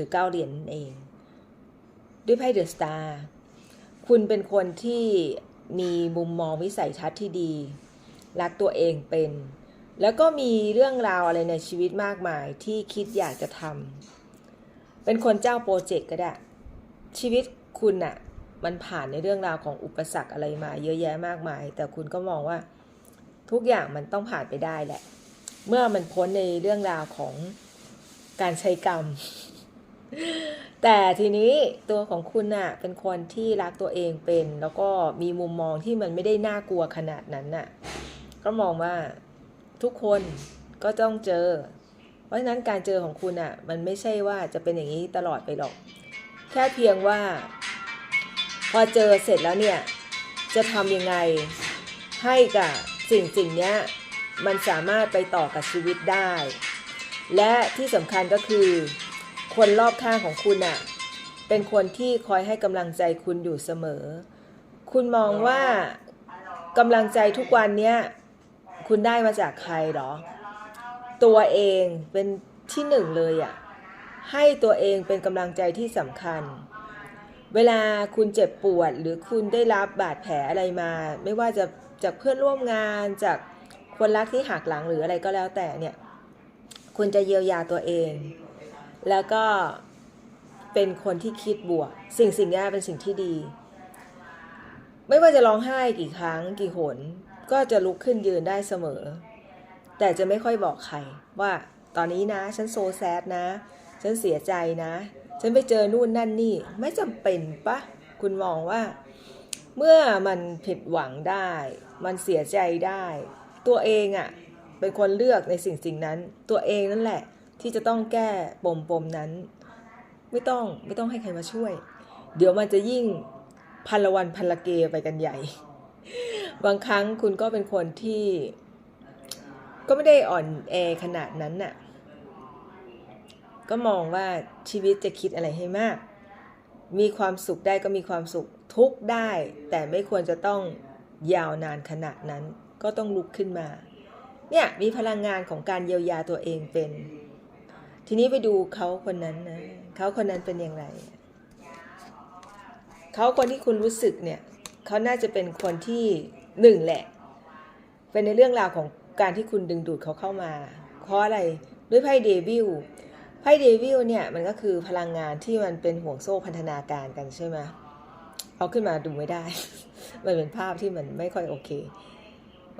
รือเก้าเหรียญนั่นเอง ด้วยไพ่เดอะสตาร์คุณเป็นคนที่มีมุมมองวิสัยทัศน์ที่ดี รักตัวเองเป็น แล้วก็มีเรื่องราวอะไรในชีวิตมากมายที่คิดอยากจะทำเป็นคนเจ้าโปรเจกต์ก็ได้ ชีวิตคุณอะมันผ่านในเรื่องราวของอุปสรรคอะไรมา เยอะแยะมากมาย แต่คุณก็มองว่าทุกอย่างมันต้องผ่านไปได้แหละ เมื่อมันพ้นในเรื่องราวของการใช้กรรม แต่ทีนี้ตัวของคุณน่ะเป็นคนที่รักตัวเองเป็น แล้วก็มีมุมมองที่มันไม่ได้น่ากลัวขนาดนั้นน่ะ ก็มองว่าทุกคนก็ต้องเจอ เพราะฉะนั้นการเจอของคุณอะ มันไม่ใช่ว่าจะเป็นอย่างนี้ตลอดไปหรอก แค่เพียงว่า พอเจอเสร็จแล้วเนี่ย จะทำยังไงให้กับสิ่งสิ่งนี้มันสามารถไปต่อกับชีวิตได้ และที่สำคัญก็คือ คนรอบข้างของคุณอะเป็นคนที่คอยให้กำลังใจคุณอยู่เสมอ คุณมองว่ากำลังใจทุกวันเนี้ยคุณได้มาจากใครหรอ ตัวเองเป็นที่หนึ่งเลยอะให้ตัวเองเป็นกำลังใจที่สำคัญ เวลาคุณเจ็บปวดหรือคุณได้รับบาดแผลอะไรมา ไม่ว่าจะจากเพื่อนร่วมงานจากคนรักที่หักหลังหรืออะไรก็แล้วแต่เนี่ย คุณจะเยียวยาตัวเอง แล้วก็เป็นคนที่คิดบวก สิ่งสิ่งนี้เป็นสิ่งที่ดี ไม่ว่าจะร้องไห้กี่ครั้งกี่หน ก็จะลุกขึ้นยืนได้เสมอ แต่จะไม่ค่อยบอกใครว่าตอนนี้นะ ฉันโซแซดนะ ฉันเสียใจนะ ฉันไปเจอนู่นนั่นนี่ ไม่จำเป็นปะคุณมองว่า เมื่อมันผิดหวังได้ มันเสียใจได้ ตัวเองอะ่ะเป็นคนเลือกในสิ่งสิ่งนั้น ตัวเองนั่นแหละ ที่จะต้องแก้ปมปมนั้น ไม่ต้องไม่ต้องให้ใครมาช่วย เดี๋ยวมันจะยิ่งพันละวันพันละเกไปกันใหญ่ บางครั้งคุณก็เป็นคนที่ก็ไม่ได้อ่อนแอขนาดนั้นน่ะ ก็มองว่าชีวิตจะคิดอะไรให้มาก มีความสุขได้ก็มีความสุขทุกข์ได้ แต่ไม่ควรจะต้องยาวนานขนาดนั้น ก็ต้องลุกขึ้นมา เนี่ยมีพลังงานของการเยียวยาตัวเองเป็น ทีนี้ไปดูเขาคนนั้นนะเขาคนนั้นเป็นอย่างไร เขาคนที่คุณรู้สึกเนี่ยเขาน่าจะเป็นคนที่หนึ่งแหละ เป็นในเรื่องราวของการที่คุณดึงดูดเขาเข้ามา เพราะอะไรด้วยไพ่เดวิลไพ่เดวิลเนี่ยมันก็คือพลังงานที่มันเป็นห่วงโซ่พันธนาการกันใช่ไหมเอาขึ้นมาดูไม่ได้ มันเป็นภาพที่มันไม่ค่อยโอเค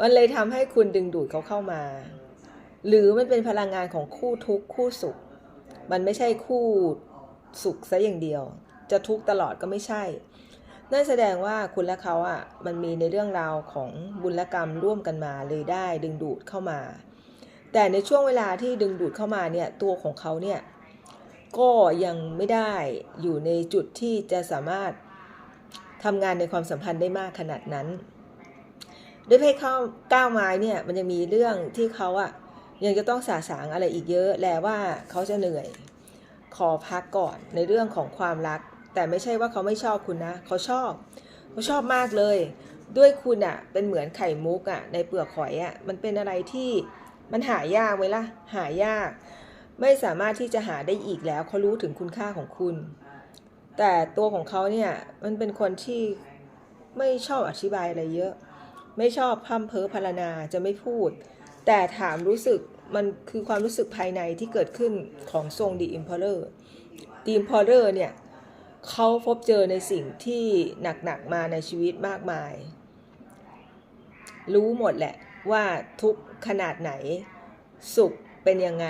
มันเลยทำให้คุณดึงดูดเขาเข้ามา หรือมันเป็นพลังงานของคู่ทุกข์คู่สุข มันไม่ใช่คู่สุขซะอย่างเดียว จะทุกข์ตลอดก็ไม่ใช่ นั่นแสดงว่าคุณและเขาอะมันมีในเรื่องราวของบุญกรรมร่วมกันมาเลยได้ดึงดูดเข้ามา แต่ในช่วงเวลาที่ดึงดูดเข้ามาเนี่ยตัวของเขาเนี่ยก็ยังไม่ได้อยู่ในจุดที่จะสามารถทำงานในความสัมพันธ์ได้มากขนาดนั้น ด้วยไพ่เข้าก้าวไม้เนี่ยมันยังมีเรื่องที่เขาอะ ยังจะต้องสาสางอะไรอีกเยอะแลว่าเขาจะเหนื่อย ขอพักก่อนในเรื่องของความรัก แต่ไม่ใช่ว่าเขาไม่ชอบคุณนะเขาชอบเขาชอบมากเลย ด้วยคุณอะเป็นเหมือนไข่มุกอะในเปลือกหอยอะมันเป็นอะไรที่มันหายากไหมล่ะหายาก ไม่สามารถที่จะหาได้อีกแล้วเขารู้ถึงคุณค่าของคุณ แต่ตัวของเขาเนี่ยมันเป็นคนที่ไม่ชอบอธิบายอะไรเยอะ ไม่ชอบพัมเพอพรรณนาจะไม่พูด แต่ถามรู้สึกมันคือความรู้สึกภายในที่เกิดขึ้นของทรงดีอิมพอร์เรอร์ดีอิมพอร์เรอร์เนี่ยเขาพบเจอในสิ่งที่หนักๆมาในชีวิตมากมาย รู้หมดแหละว่าทุกข์ขนาดไหนสุขเป็นยังไง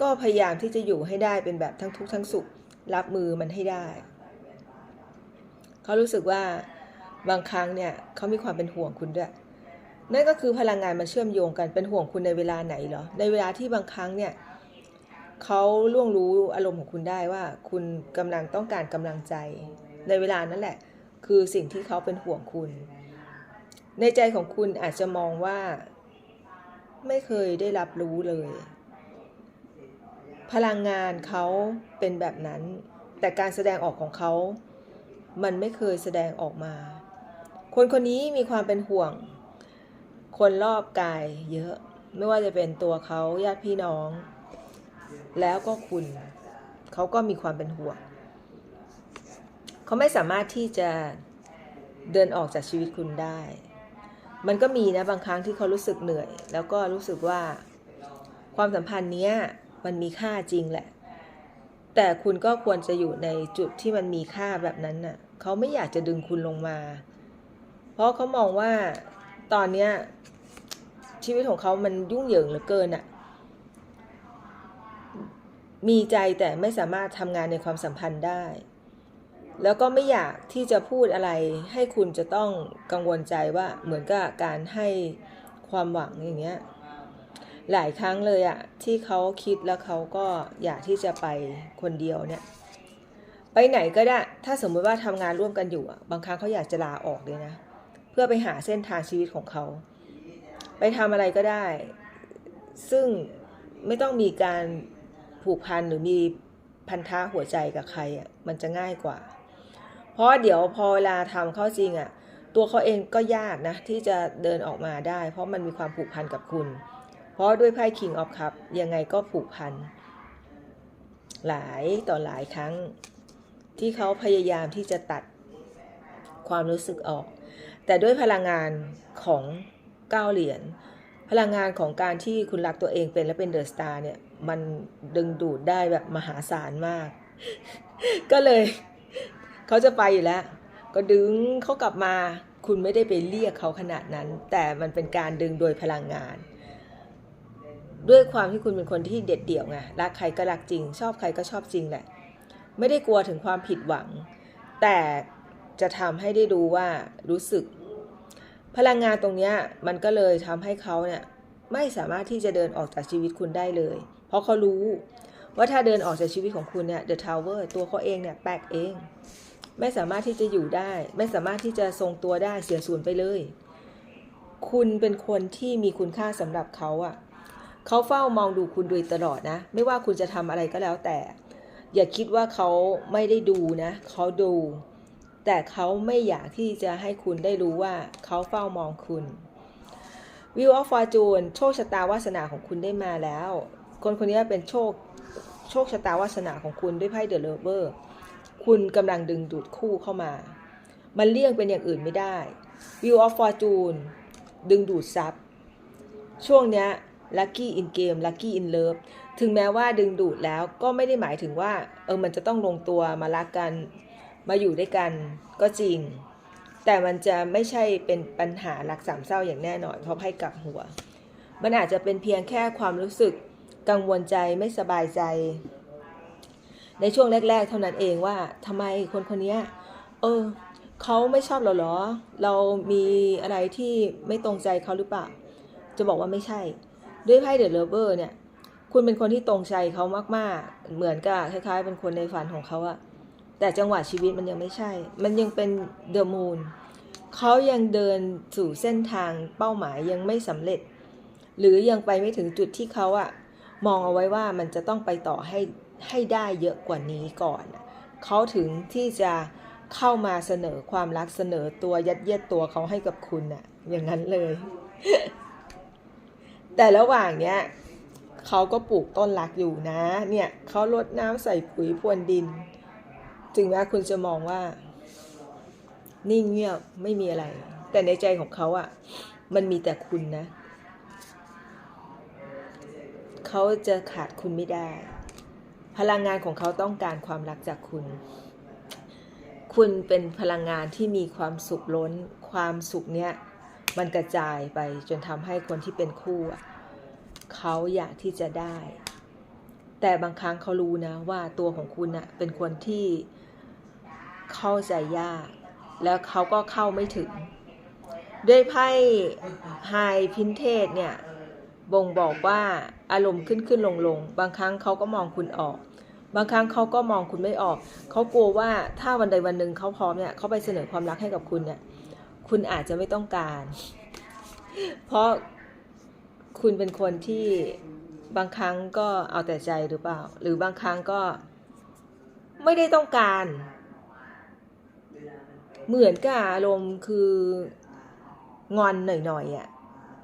ก็พยายามที่จะอยู่ให้ได้เป็นแบบทั้งทุกข์ทั้งสุข รับมือมันให้ได้ เขารู้สึกว่าบางครั้งเนี่ยเขามีความเป็นห่วงคุณด้วย นั่นก็คือพลังงานมันเชื่อมโยงกันเป็นห่วงคุณในเวลาไหนเหรอ ในเวลาที่บางครั้งเนี่ยเขาล่วงรู้อารมณ์ของคุณได้ว่า คุณกำลังต้องการกำลังใจ ในเวลานั้นแหละ คือสิ่งที่เขาเป็นห่วงคุณ ในใจของคุณอาจจะมองว่า ไม่เคยได้รับรู้เลย พลังงานเขาเป็นแบบนั้น แต่การแสดงออกของเขา มันไม่เคยแสดงออกมา คนคนนี้มีความเป็นห่วง คนรอบกายเยอะ ไม่ว่าจะเป็นตัวเขาญาติพี่น้อง แล้วก็คุณเขาก็มีความเป็นห่วงเขาไม่สามารถที่จะเดินออกจากชีวิตคุณได้ มันก็มีนะบางครั้งที่เขารู้สึกเหนื่อย แล้วก็รู้สึกว่าความสัมพันธ์เนี้ยมันมีค่าจริงแหละ แต่คุณก็ควรจะอยู่ในจุดที่มันมีค่าแบบนั้นน่ะเขาไม่อยากจะดึงคุณลงมา เพราะเขามองว่า ตอนเนี้ยชีวิตของเขามันยุ่งเหยิงเหลือเกินอะมีใจแต่ไม่สามารถทำงานในความสัมพันธ์ได้ แล้วก็ไม่อยากที่จะพูดอะไร ให้คุณจะต้องกังวลใจว่าเหมือนกับการให้ความหวังอย่างเงี้ย หลายครั้งเลยอะที่เขาคิดแล้วเขาก็อยากที่จะไปคนเดียวเนี่ย ไปไหนก็ได้ ถ้าสมมติว่าทำงานร่วมกันอยู่บางครั้งเขาอยากจะลาออกเลยนะ พื่อไปหาเส้นทางชีวิตของเขา ไปทำอะไรก็ได้ ซึ่งไม่ต้องมีการผูกพันหรือมีพันธะหัวใจกับใครอะมันจะง่ายกว่า เพราะเดี๋ยวพอเวลาทำเข้าจริงอะตัวเขาเองก็ยากนะ ที่จะเดินออกมาได้ เพราะมันมีความผูกพันกับคุณ เพราะด้วยไพ่ King of Cup ยังไงก็ผูกพัน หลายต่อหลายครั้ง ที่เขาพยายามที่จะตัดความรู้สึกออก แต่ด้วยพลังงานของเก้าเหรียญพลังงานของการที่คุณรักตัวเองเป็นและเป็นเดอะสตาร์เนี่ย มันดึงดูดได้แบบมหาศาลมาก ก็เลย เขาจะไปอยู่แล้ว ก็ดึงเขากลับมา คุณไม่ได้ไปเรียกเขาขนาดนั้น แต่มันเป็นการดึงโดยพลังงาน ด้วยความที่คุณเป็นคนที่เด็ดเดี่ยวไงรักใครก็รักจริง ชอบใครก็ชอบจริงแหละ ไม่ได้กลัวถึงความผิดหวัง แต่จะทำให้ได้ดูว่ารู้สึก พลังงานตรงนี้มันก็เลยทำให้เขาเนี่ยไม่สามารถที่จะเดินออกจากชีวิตคุณได้เลย เพราะเขารู้ว่าถ้าเดินออกจากชีวิตของคุณเนี่ย The Tower ตัวเขาเองเนี่ยแปกเอง ไม่สามารถที่จะอยู่ได้ ไม่สามารถที่จะทรงตัวได้เสียสูญไปเลย คุณเป็นคนที่มีคุณค่าสำหรับเขาอะ่ะเขาเฝ้ามองดูคุณโดยตลอดนะ ไม่ว่าคุณจะทำอะไรก็แล้วแต่ อย่าคิดว่าเขาไม่ได้ดูนะ เขาดู แต่เขาไม่อยากที่จะให้คุณได้รู้ว่าเขาเฝ้ามองคุณ View of Fortune โชคชะตาวาสนาของคุณได้มาแล้ว คนคนนี้เป็นโชคโชคชะตาวาสนาของคุณด้วยไพ่ The Lover คุณกำลังดึงดูดคู่เข้ามา มันเลี่ยงเป็นอย่างอื่นไม่ได้ View of Fortune ดึงดูดทรัพย์ช่วงเนี้ย Lucky in Game Lucky in Love ถึงแม้ว่าดึงดูดแล้วก็ไม่ได้หมายถึงว่าเออมันจะต้องลงตัวมารักกัน มาอยู่ด้วยกันก็จริง แต่มันจะไม่ใช่เป็นปัญหารักสามเศร้าอย่างแน่นอนเพราะไพ่กลับหัว มันอาจจะเป็นเพียงแค่ความรู้สึกกังวลใจไม่สบายใจ ในช่วงแรก ๆ เท่านั้นเองว่าทำไมคนคนนี้เออเขาไม่ชอบเราเหรอ เรามีอะไรที่ไม่ตรงใจเขาหรือเปล่า จะบอกว่าไม่ใช่ ด้วยไพ่เดอะเลเวอร์เนี่ย คุณเป็นคนที่ตรงใจเขามากๆ เหมือนกับคล้ายๆ เป็นคนในฝันของเขาอะ แต่จังหวะชีวิตมันยังไม่ใช่ มันยังเป็นเดอะมูนเขายังเดินสู่เส้นทางเป้าหมายยังไม่สำเร็จ หรือยังไปไม่ถึงจุดที่เขาอะมองเอาไว้ว่ามันจะต้องไปต่อให้ให้ได้เยอะกว่านี้ก่อนเขาถึงที่จะเข้ามาเสนอความรักเสนอตัวยัดเยียดตัวเขาให้กับคุณอะอย่างนั้นเลย แต่ระหว่างเนี้ยเขาก็ปลูกต้นรักอยู่นะ เนี่ยเขาลดน้ำใส่ปุ๋ยพรวนดิน ถึงแม้คุณจะมองว่า นิ่งเงียบไม่มีอะไร แต่ในใจของเขาอะ่ะ มันมีแต่คุณนะ เขาจะขาดคุณไม่ได้ พลังงานของเขาต้องการความรักจากคุณ คุณเป็นพลังงานที่มีความสุขล้น ความสุขเนี้ยมันกระจายไปจนทำให้คนที่เป็นคู่เขาอยากที่จะได้ แต่บางครั้งเขารู้นะว่าตัวของคุณอะเป็นคนที่ เข้าใจยาก แล้วเขาก็เข้าไม่ถึง ด้วยไพ่ไฮพินเทสเนี่ย บ่งบอกว่าอารมณ์ขึ้นขึ้นลงลงบางครั้งเขาก็มองคุณออก บางครั้งเขาก็มองคุณไม่ออก เขากลัวว่าถ้าวันใดวันหนึ่งเขาพร้อมเนี่ยเขาไปเสนอความรักให้กับคุณเนี่ยคุณอาจจะไม่ต้องการ เพราะคุณเป็นคนที่บางครั้งก็เอาแต่ใจหรือเปล่า หรือบางครั้งก็ไม่ได้ต้องการ เหมือนกับอารมณ์คืองอนหน่อยๆอะ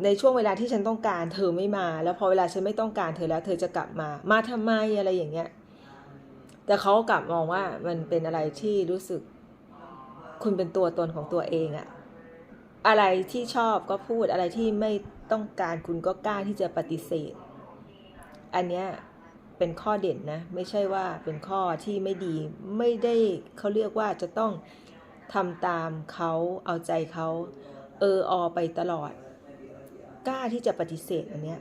ในช่วงเวลาที่ฉันต้องการ เธอไม่มา แล้วพอเวลาฉันไม่ต้องการเธอแล้ว เธอจะกลับมา มาทำไมอะไรอย่างเงี้ย แต่เขากลับมองว่ามันเป็นอะไรที่รู้สึก คุณเป็นตัวตนของตัวเองอะอะไรที่ชอบก็พูดอะไรที่ไม่ต้องการคุณก็กล้าที่จะปฏิเสธ อันเนี้ยเป็นข้อเด่นนะ ไม่ใช่ว่าเป็นข้อที่ไม่ดี ไม่ได้เขาเรียกว่าจะต้อง ทำตามเขาเอาใจเขาเอออไปตลอด กล้าที่จะปฏิเสธอันเนี้ย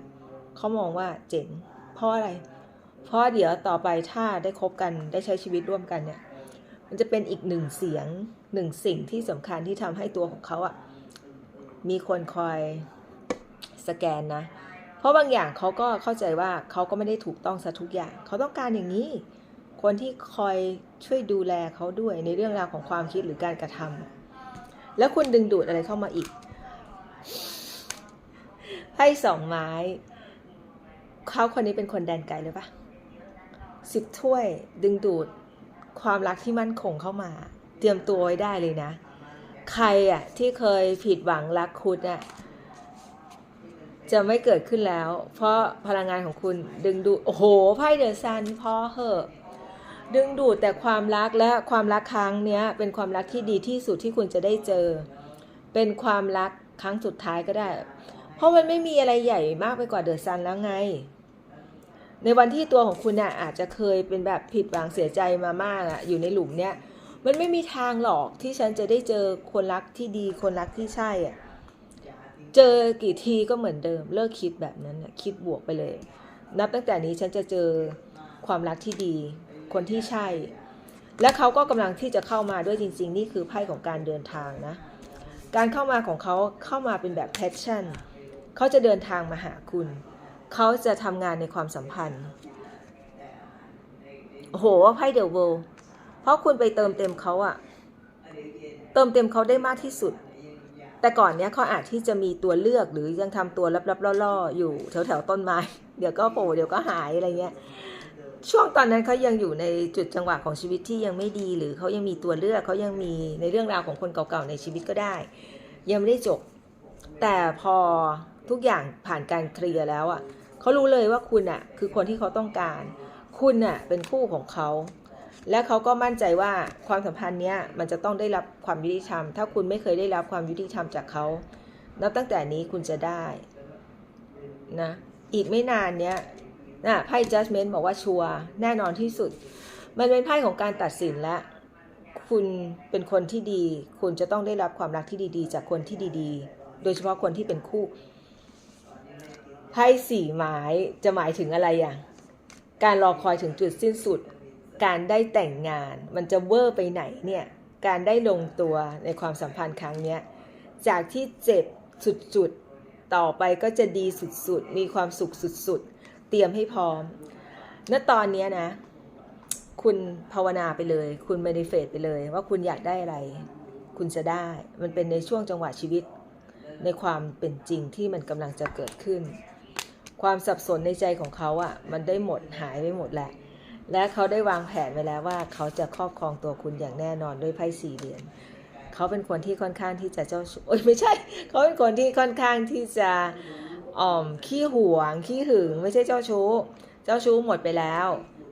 เขามองว่าเจ๋ง เพราะอะไร เพราะเดี๋ยวต่อไปถ้าได้คบกันได้ใช้ชีวิตร่วมกันเนี่ย มันจะเป็นอีกหนึ่งเสียงหนึ่งสิ่งที่สำคัญที่ทำให้ตัวของเขาอะมีคนคอยสแกนนะ เพราะบางอย่างเขาก็เข้าใจว่าเขาก็ไม่ได้ถูกต้องซะทุกอย่าง เขาต้องการอย่างนี้ คนที่คอย ช่วยดูแลเขาด้วยในเรื่องราวของความคิดหรือการกระทำแล้วคุณดึงดูดอะไรเข้ามาอีกไพ่สองไม้เขาคนนี้เป็นคนแดนไกลหรือปะสิบถ้วยดึงดูดความรักที่มั่นคงเข้ามา เตรียมตัวไว้ได้เลยนะ ใครอะที่เคยผิดหวังรักคุณอะจะไม่เกิดขึ้นแล้ว เพราะพลังงานของคุณดึงดูดโอ้โห ไพ่เดอะซันพอเหอะ ดึงดูดแต่ความรักและความรักครั้งเนี้ยเป็นความรักที่ดีที่สุดที่คุณจะได้เจอ เป็นความรักครั้งสุดท้ายก็ได้ เพราะมันไม่มีอะไรใหญ่มากไปกว่าเดอะซันแล้วไง ในวันที่ตัวของคุณน่ะอาจจะเคยเป็นแบบผิดหวังเสียใจมามากอะอยู่ในหลุมเนี้ยมันไม่มีทางหรอกที่ฉันจะได้เจอคนรักที่ดีคนรักที่ใช่อะเจอกี่ทีก็เหมือนเดิม เลิกคิดแบบนั้นคิดบวกไปเลย นับตั้งแต่นี้ฉันจะเจอความรักที่ดี คนที่ใช่ และเขาก็กำลังที่จะเข้ามาด้วยจริง ๆ นี่คือไพ่ของการเดินทางนะ การเข้ามาของเขาเข้ามาเป็นแบบ passion เขาจะเดินทางมาหาคุณ เขาจะทำงานในความสัมพันธ์โอ้โหไพ่เดอะเวลเพราะคุณไปเติมเต็มเขาอะเติมเต็มเขาได้มากที่สุด แต่ก่อนเนี้ยเขาอาจที่จะมีตัวเลือกหรือยังทำตัวลับๆล่อๆอยู่แถวๆต้นไม้ เดี๋ยวก็โผล่เดี๋ยวก็หายอะไรเงี้ย ช่วงตอนนั้นเขายังอยู่ในจุดจังหวะของชีวิตที่ยังไม่ดี หรือเขายังมีตัวเลือกเขายังมีในเรื่องราวของคนเก่าๆในชีวิตก็ได้ ยังไม่ได้จบ แต่พอทุกอย่างผ่านการเคลียร์แล้วอะเขารู้เลยว่าคุณอะคือคนที่เขาต้องการ คุณอะเป็นคู่ของเขาและเขาก็มั่นใจว่าความสัมพันธ์เนี้ยมันจะต้องได้รับความยุติธรรม ถ้าคุณไม่เคยได้รับความยุติธรรมจากเขานับตั้งแต่นี้คุณจะได้นะอีกไม่นานเนี้ย นะไพ่ judgment บอกว่าชัวร์แน่นอนที่สุด มันเป็นไพ่ของการตัดสินและคุณเป็นคนที่ดี คุณจะต้องได้รับความรักที่ดีๆ จากคนที่ดีๆ โดยเฉพาะคนที่เป็นคู่ไพ่สี่หมายจะหมายถึงอะไรอย่างการรอคอยถึงจุดสิ้นสุด การได้แต่งงาน มันจะเวอร์ไปไหนเนี่ย การได้ลงตัวในความสัมพันธ์ครั้งเนี้ย จากที่เจ็บสุดๆ ต่อไปก็จะดีสุดๆ มีความสุขสุดๆ เตรียมให้พร้อม ณ ตอนนี้นะ คุณภาวนาไปเลย คุณเมนิเฟตไปเลย ว่าคุณอยากได้อะไร คุณจะได้ มันเป็นในช่วงจังหวะชีวิต ในความเป็นจริงที่มันกำลังจะเกิดขึ้น ความสับสนในใจของเขาอะ่ะ มันได้หมดหายไปหมดแหละ และเขาได้วางแผนไว้แล้วว่า เขาจะครอบครองตัวคุณอย่างแน่นอนด้วยไพ่สี่เหรียญเขาเป็นคนที่ค่อนข้างที่จะเจ้าชู้โอ้ยไม่ใช่ เขาเป็นคนที่ค่อนข้างที่จะ อ่อมขี้หวง ขี้หึง ไม่ใช่เจ้าชู้ เจ้าชู้หมดไปแล้ว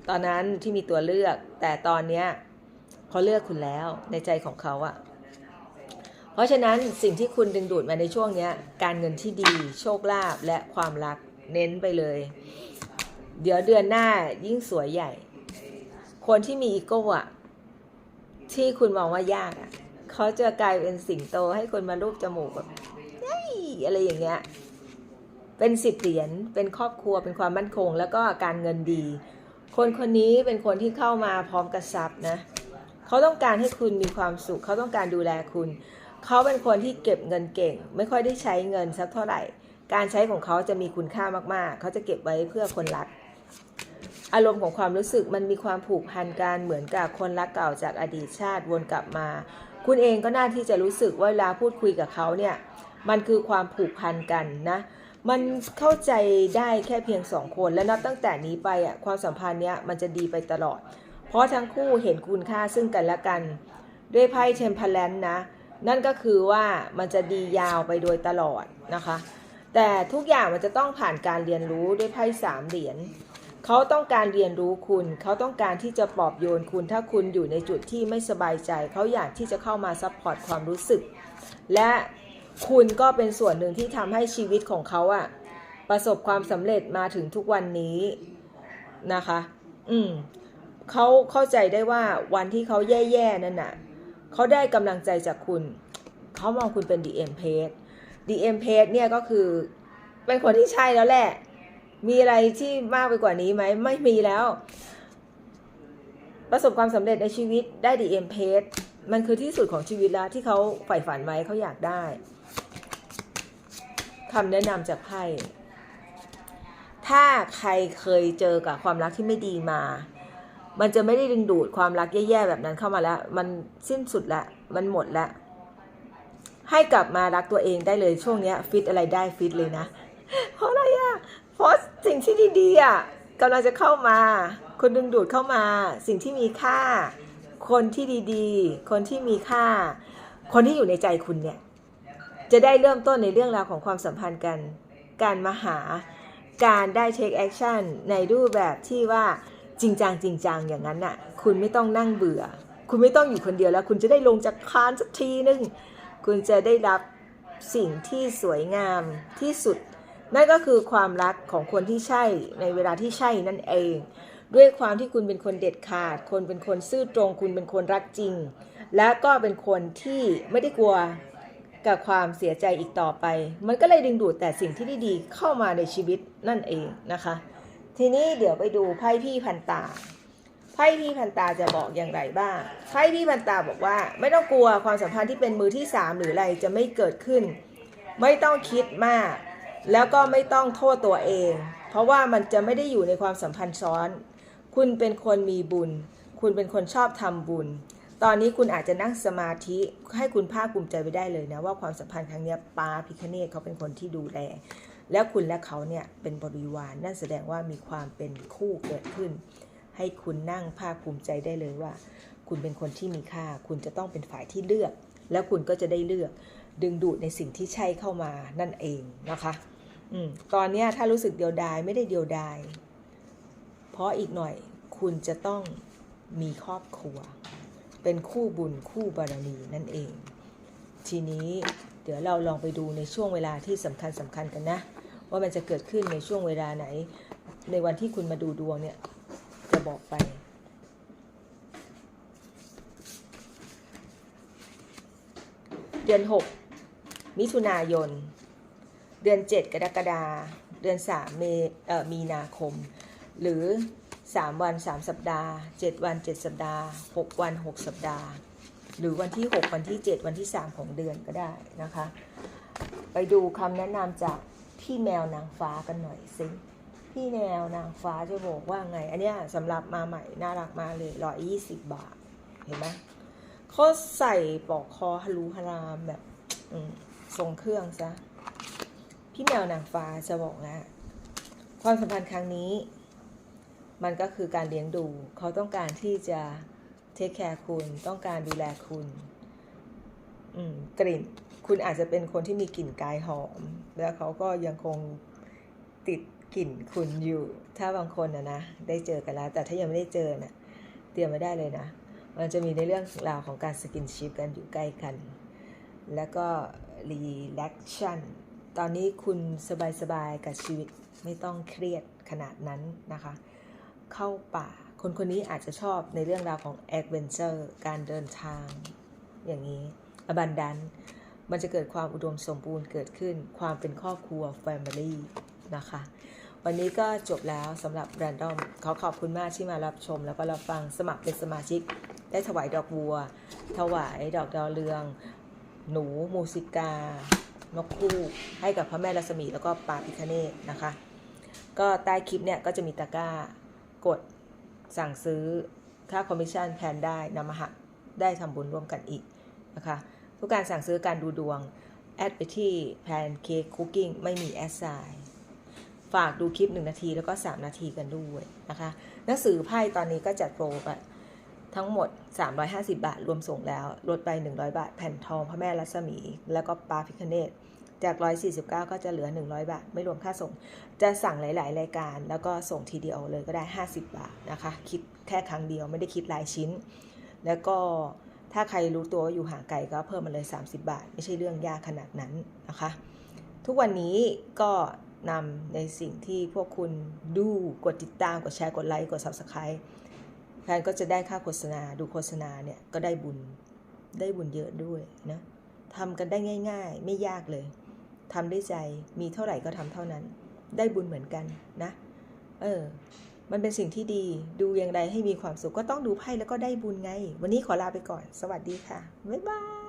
ตอนนั้นที่มีตัวเลือก แต่ตอนเนี้ยเขาเลือกคุณแล้วในใจของเขาอะเพราะฉะนั้นสิ่งที่คุณดึงดูดมาในช่วงเนี้ย การเงินที่ดี โชคลาภและความรักเน้นไปเลย เดี๋ยวเดือนหน้ายิ่งสวยใหญ่ คนที่มีอีโก้อะที่คุณมองว่ายากอะเขาจะกลายเป็นสิงโตให้คนมารูปจมูกแบบอะไรอย่างเงี้ย เป็นสิบเหรียญเป็นครอบครัวเป็นความมั่นคง แล้วก็การเงินดี คนคนนี้เป็นคนที่เข้ามาพร้อมกับทระซับนะเขาต้องการให้คุณมีความสุขเขาต้องการดูแลคุณ เขาเป็นคนที่เก็บเงินเก่ง ไม่ค่อยได้ใช้เงินสักเท่าไหร่ การใช้ของเขาจะมีคุณค่ามากๆ เขาจะเก็บไว้เพื่อคนรัก อารมณ์ของความรู้สึกมันมีความผูกพันกันเหมือนกับคนรักเก่าจากอดีตชาติวนกลับมา คุณเองก็น่าที่จะรู้สึกว่าเวลาพูดคุยกับเขาเนี่ยมันคือความผูกพันกันนะ มันเข้าใจได้แค่เพียงสองคน และนับตั้งแต่นี้ไปอะความสัมพันธ์เนี้ยมันจะดีไปตลอด เพราะทั้งคู่เห็นคุณค่าซึ่งกันและกัน ด้วยไพ่เทมเพลนนะ นั่นก็คือว่ามันจะดียาวไปโดยตลอดนะคะ แต่ทุกอย่างมันจะต้องผ่านการเรียนรู้ด้วยไพ่สามเหรียญเขาต้องการเรียนรู้คุณ เขาต้องการที่จะปลอบโยนคุณ ถ้าคุณอยู่ในจุดที่ไม่สบายใจ เขาอยากที่จะเข้ามาซัพพอร์ตความรู้สึก และ คุณก็เป็นส่วนหนึ่งที่ทำให้ชีวิตของเขาอะประสบความสำเร็จมาถึงทุกวันนี้นะคะ อืมเขาเข้าใจได้ว่าวันที่เขาแย่ๆนั่นน่ะเขาได้กำลังใจจากคุณ เขามองคุณเป็น DM page DM page เนี่ยก็คือเป็นคนที่ใช่แล้วแหละ มีอะไรที่มากไปกว่านี้ไหม ไม่มีแล้ว ประสบความสำเร็จในชีวิตได้ DM page มันคือที่สุดของชีวิตแล้วที่เขาใฝ่ฝันไว้เขาอยากได้ คำแนะนำจากไพ่ถ้าใครเคยเจอกับความรักที่ไม่ดีมา มันจะไม่ได้ดึงดูดความรักแย่ๆแบบนั้นเข้ามาแล้ว มันสิ้นสุดละมันหมดละให้กลับมารักตัวเองได้เลยช่วงนี้ฟิตอะไรได้ฟิตเลยนะ เพราะอะไรอะเพราะสิ่งที่ดีๆอะกำลังจะเข้ามาคนดึงดูดเข้ามา สิ่งที่มีค่า คนที่ดีๆ คนที่มีค่า คนที่อยู่ในใจคุณเนี่ย จะได้เริ่มต้นในเรื่องราวของความสัมพันธ์กัน การมาหา การได้เทคแอคชั่นในรูปแบบที่ว่าจริงจังจริงจังอย่างนั้นน่ะ คุณไม่ต้องนั่งเบื่อ คุณไม่ต้องอยู่คนเดียวแล้ว คุณจะได้ลงจากคานสักทีนึง คุณจะได้รับสิ่งที่สวยงามที่สุด นั่นก็คือความรักของคนที่ใช่ในเวลาที่ใช่นั่นเอง ด้วยความที่คุณเป็นคนเด็ดขาด คนเป็นคนซื่อตรง คุณเป็นคนรักจริง และก็เป็นคนที่ไม่ได้กลัว กับความเสียใจอีกต่อไป มันก็เลยดึงดูดแต่สิ่งที่ดีๆเข้ามาในชีวิตนั่นเองนะคะ ทีนี้เดี๋ยวไปดูไพ่พี่พันตาไพ่พี่พันตาจะบอกอย่างไรบ้างไพ่พี่พันตาบอกว่า ไม่ต้องกลัวความสัมพันธ์ที่เป็นมือที่สามหรืออะไรจะไม่เกิดขึ้น ไม่ต้องคิดมาก แล้วก็ไม่ต้องโทษตัวเอง เพราะว่ามันจะไม่ได้อยู่ในความสัมพันธ์ซ้อน คุณเป็นคนมีบุญ คุณเป็นคนชอบทำบุญ ตอนนี้คุณอาจจะนั่งสมาธิให้คุณภาคภูมิใจไปได้เลยนะ ว่าความสัมพันธ์ครั้งนี้ยปาพิคเนตเขาเป็นคนที่ดูแล แล้วคุณและเขาเนี่ยเป็นบริวารนั่นแสดงว่ามีความเป็นคู่เกิดขึ้น ให้คุณนั่งภาคภูมิใจได้เลยว่า คุณเป็นคนที่มีค่า คุณจะต้องเป็นฝ่ายที่เลือก แล้วคุณก็จะได้เลือก ดึงดูดในสิ่งที่ใช่เข้ามานั่นเองนะคะอืตอนนี้ถ้ารู้สึกเดียวดายไม่ได้เดียวดาย เพราะอีกหน่อยคุณจะต้องมีครอบครัว เป็นคู่บุญคู่บารมีนั่นเอง ทีนี้เดี๋ยวเราลองไปดูในช่วงเวลาที่สำคัญสำคัญกันนะ ว่ามันจะเกิดขึ้นในช่วงเวลาไหน ในวันที่คุณมาดูดวงเนี่ยจะบอกไปเดือน 6 มิถุนายน เดือน 7 กรกฎาเดือน 3 เมเอ่อมีนาคม หรือ 3 วัน 3 สัปดาห์ 7 วัน 7 สัปดาห์ 6 วัน 6 สัปดาห์ หรือวันที่ 6 วันที่ 7 วันที่ 3 ของเดือนก็ได้นะคะ ไปดูคำแนะนำจากพี่แมวนางฟ้ากันหน่อยสิพี่แมวนางฟ้าจะบอกว่าไง อันนี้สำหรับมาใหม่น่ารักมากเลยร้อยยี่สิบบาท เห็นไหมเขาใส่ปลอกคอฮารูฮารามแบบทรงเครื่องซะ พี่แมวนางฟ้าจะบอกนะ ความสัมพันธ์ครั้งนี้ มันก็คือการเลี้ยงดู เขาต้องการที่จะเทคแคร์คุณ ต้องการดูแลคุณกลิ่น คุณอาจจะเป็นคนที่มีกลิ่นกายหอม แล้วเขาก็ยังคงติดกลิ่นคุณอยู่ ถ้าบางคนนะนะ ได้เจอกันแล้ว แต่ถ้ายังไม่ได้เจอนะ่ะ เตรียมไว้ได้เลยนะ มันจะมีในเรื่องราวของการสกินชิปกันอยู่ใกล้กัน แล้วก็รีแลกชันตอนนี้คุณสบายๆกับชีวิต ไม่ต้องเครียดขนาดนั้นนะคะ เข้าป่า คนคนนี้อาจจะชอบในเรื่องราวของแอดเวนเจอร์การเดินทาง อย่างนี้อบันดันมันจะเกิดความอุดมสมบูรณ์เกิดขึ้น ความเป็นครอบครัว Family นะคะ วันนี้ก็จบแล้วสำหรับ Random ขอขอบคุณมากที่มารับชม แล้วก็รับฟังสมัครเป็นสมาชิก ได้ถวายดอกบัว ถวายดอกดาวเรือง หนูมูสิกา นกคู่ ให้กับพระแม่รัศมีแล้วก็ปาพิคเนตนะคะ ก็ใต้คลิปเนี่ยก็จะมีตะกร้า กดสั่งซื้อค่าคอมมิชชั่นแทนได้นำมาหักได้ทำบุญร่วมกันอีกนะคะทุกการสั่งซื้อการดูดวง แอดไปที่แพนเค้กคุกกิ้งไม่มีแอดไซน์ฝากดูคลิป 1 นาทีแล้วก็ 3 นาทีกันด้วยนะคะ หนังสือไพ่ตอนนี้ก็จัดโปรไปทั้งหมด 350 บาท รวมส่งแล้ว ลดไป 100 บาท แผ่นทองพระแม่รัศมี แล้วก็ปลาพิคเนต จาก 149 ก็จะเหลือ 100 บาท ไม่รวมค่าส่ง จะสั่งหลาย ๆ รายการ แล้วก็ส่งทีเดียวเลยก็ได้ 50 บาทนะคะ คิดแค่ครั้งเดียวไม่ได้คิดรายชิ้น แล้วก็ถ้าใครรู้ตัวว่าอยู่ห่างไกลก็เพิ่มมาเลย 30 บาท ไม่ใช่เรื่องยากขนาดนั้นนะคะ ทุกวันนี้ก็นำในสิ่งที่พวกคุณดูกดติดตาม กดแชร์กดไลค์กด Subscribe แฟนก็จะได้ค่าโฆษณาดูโฆษณาเนี่ยก็ได้บุญได้บุญเยอะด้วยนะทำกันได้ง่าย ๆ ไม่ยากเลย ทำด้วยใจมีเท่าไหร่ก็ทำเท่านั้น ได้บุญเหมือนกันนะ เออ มันเป็นสิ่งที่ดีดูอย่างไรให้มีความสุขก็ต้องดูไพ่แล้วก็ได้บุญไง วันนี้ขอลาไปก่อน สวัสดีค่ะ บ๊ายบาย